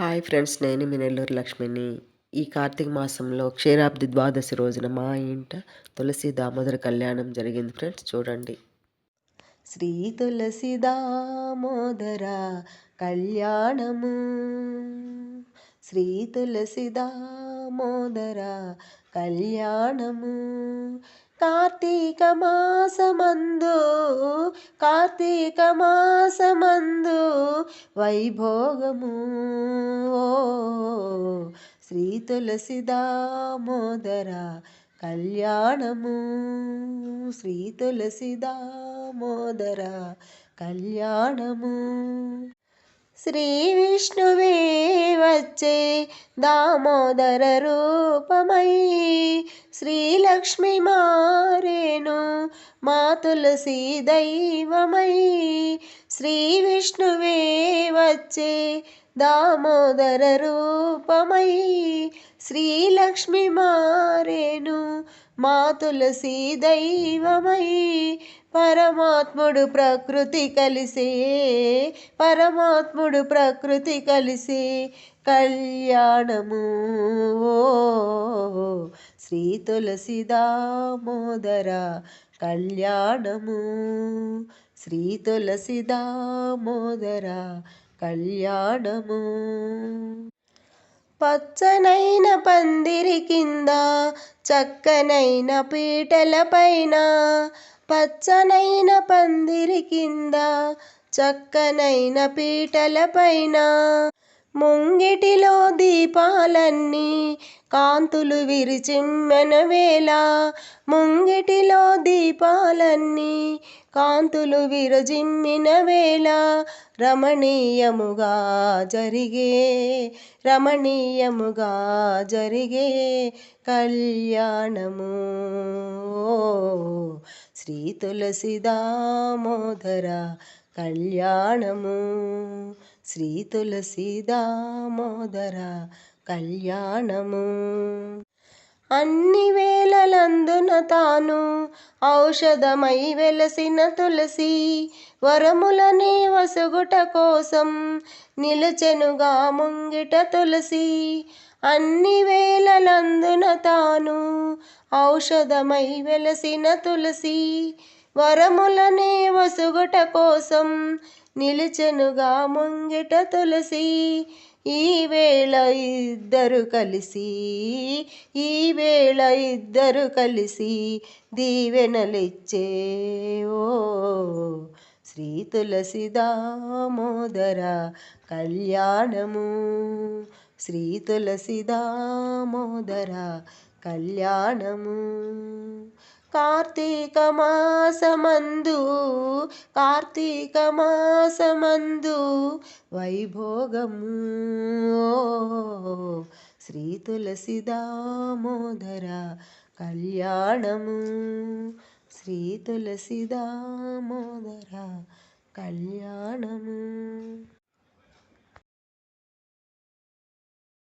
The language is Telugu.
హాయ్ ఫ్రెండ్స్ నేను మీ నెల్లూరు లక్ష్మిని. ఈ కార్తీక మాసంలో క్షీరాబ్ది ద్వాదశి రోజున మా ఇంట తులసి దామోదర కళ్యాణం జరిగింది ఫ్రెండ్స్ చూడండి. శ్రీ తులసి దామోదర కళ్యాణము. శ్రీ తులసి దామోదర కళ్యాణము. కార్తీక మాసమందు కార్తీక మాసమందు వైభోగము. శ్రీ తులసి దామోదర కళ్యాణము. శ్రీ తులసి దామోదర కళ్యాణము. శ్రీ విష్ణువే వచ్చే దామోదర రూపమై. శ్రీలక్ష్మి మారేను మా తులసి దైవమై. శ్రీ విష్ణువే వచ్చే దామోదర రూపమై. శ్రీలక్ష్మి మారేను మా తులసి దైవమై పరమాత్ముడు ప్రకృతి కలిసే పరమాత్ముడు ప్రకృతి కలిసే కళ్యాణము. శ్రీ తులసి దామోదర కళ్యాణము. శ్రీ తులసి దామోదర కళ్యాణము. పచ్చనైన పందిరి కింద చక్కనైన పీటల పైన. పచ్చనైన పందిరి కింద చక్కనైన పీటల పైన. ముంగిటిలో దీపాలన్నీ కాంతులు విరిచిమ్మెన వేళ ముంగిటిలో దీపాలన్నీ కాంతులు విరజిమ్మిన వేళ. రమణీయముగా జరిగే రమణీయముగా జరిగే కళ్యాణము. శ్రీ తులసి దామోదర కళ్యాణము. శ్రీ తులసి దామోదర కళ్యాణము. అన్ని వేళలందున తాను ఔషధమై వెలసిన తులసి వరములనే వసుగుట కోసం నిలుచెనుగా ముంగిట తులసి. అన్ని వేళలందున తాను ఔషధమై వెలసిన తులసి వరములనే వసుగుట కోసం నిలిచెనుగా ముంగిట తులసి. ఈవేళ ఇద్దరు కలిసి ఈవేళ ఇద్దరు కలిసి దీవెనలిచ్చే. ఓ శ్రీ తులసి దామోదర కళ్యాణము శ్రీ తులసి దామోదర కళ్యాణము. కార్తీక మాసమందు కార్తీక మాసమందు వైభోగము. శ్రీ తులసి దామోదర కళ్యాణము. శ్రీ తులసి దామోదర కళ్యాణము.